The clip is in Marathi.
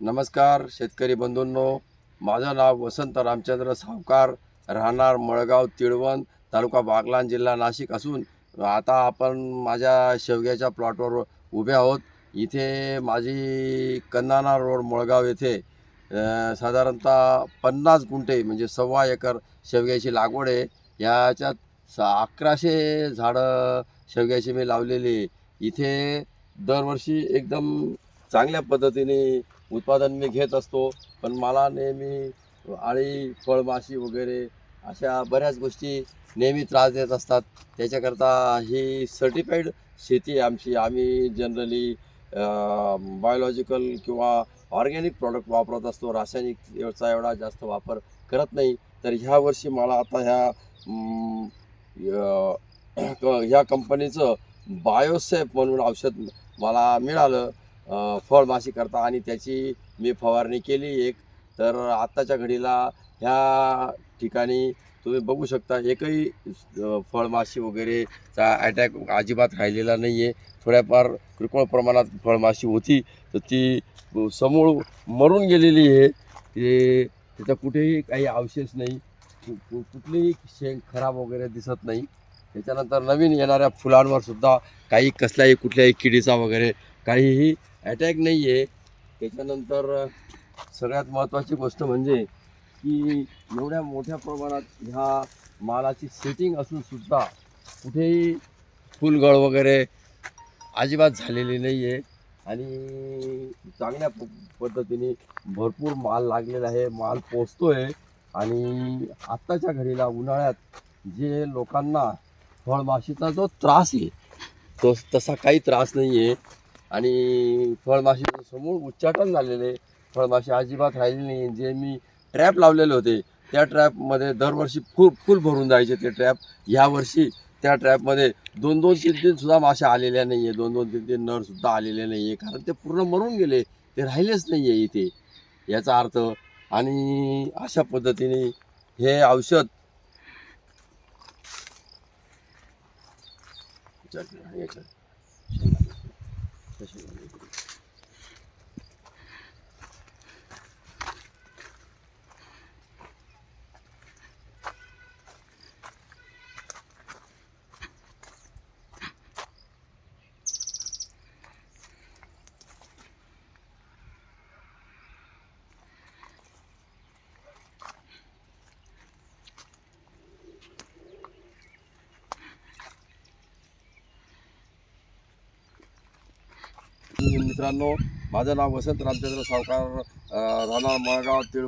नमस्कार शेतकरी बंधूंनो. माझं नाव वसंत रामचंद्र सावकार. राहणार मळगाव तिळवण तालुका बागलाण जिल्हा नाशिक असून आता आपण माझ्या शेवग्याच्या प्लॉटवर उभे आहोत. इथे माझी कन्नाना रोड मळगाव येथे साधारणतः पन्नास गुंठे म्हणजे सव्वा एकर शेवग्याची लागवड आहे. याच्यात सा अकराशे झाडं शेवग्याची मी लावलेली इथे दरवर्षी एकदम चांगल्या पद्धतीने उत्पादन मी घेत असतो पण मला नेहमी आळी फळमाशी वगैरे अशा बऱ्याच गोष्टी नेहमी त्रास देत असतात. त्याच्याकरता ही सर्टिफाईड शेती आमची. आम्ही जनरली बायोलॉजिकल किंवा ऑर्गॅनिक प्रॉडक्ट वापरत असतो. रासायनिकचा एवढा जास्त वापर करत नाही. तर ह्या वर्षी मला आता ह्या क- ह्या कंपनीचं बायोसेफ म्हणून औषध मला मिळालं. फळमाशी करता आणि त्याची मी फवारणी केली एक. तर आत्ताच्या घडीला ह्या ठिकाणी तुम्ही बघू शकता एकही फळमाशी वगैरेचा अटॅक अजिबात राहिलेला नाही आहे थोड्याफार किरकोळ प्रमाणात फळमाशी होती तर ती समूळ मरून गेलेली आहे. ते त्याचा कुठेही काही अवशेष नाही कुठलीही शेंग खराब वगैरे दिसत नाही. त्याच्यानंतर नवीन येणाऱ्या फुलांवर सुद्धा काही कसल्याही कुठल्याही किडीचा वगैरे काहीही अटॅक नाही आहे त्याच्यानंतर सगळ्यात महत्त्वाची गोष्ट म्हणजे की एवढ्या मोठ्या प्रमाणात ह्या मालाची सेटिंग असून सुद्धा कुठेही फुलगळ वगैरे अजिबात झालेली नाही आहे आणि चांगल्या प पद्धतीने भरपूर माल लागलेला आहे. माल पोचतो आहे आणि आत्ताच्या घडीला उन्हाळ्यात जे लोकांना फळमाशीचा जो त्रास आहे तो तसा काही त्रास नाही आहे आणि फळमाशीचं समूळ उच्चाटन झालेले. फळमाशी अजिबात राहिली नाही. जे मी ट्रॅप लावलेले होते त्या ट्रॅपमध्ये दरवर्षी फुल फुल भरून जायचे ते ट्रॅप ह्यावर्षी त्या ट्रॅपमध्ये दोन दोन तीन तीन सुद्धा मासे आलेल्या नाही आहे दोन दोन तीन तीन नरसुद्धा आलेले नाही आहे कारण ते पूर्ण मरून गेले. ते राहिलेच नाही आहे इथे. याचा अर्थ आणि अशा पद्धतीने हे औषध 久しぶりに。मित्रांनो माझं नाव वसंत रामचंद्र सावकार राहणार मळगाव तिळ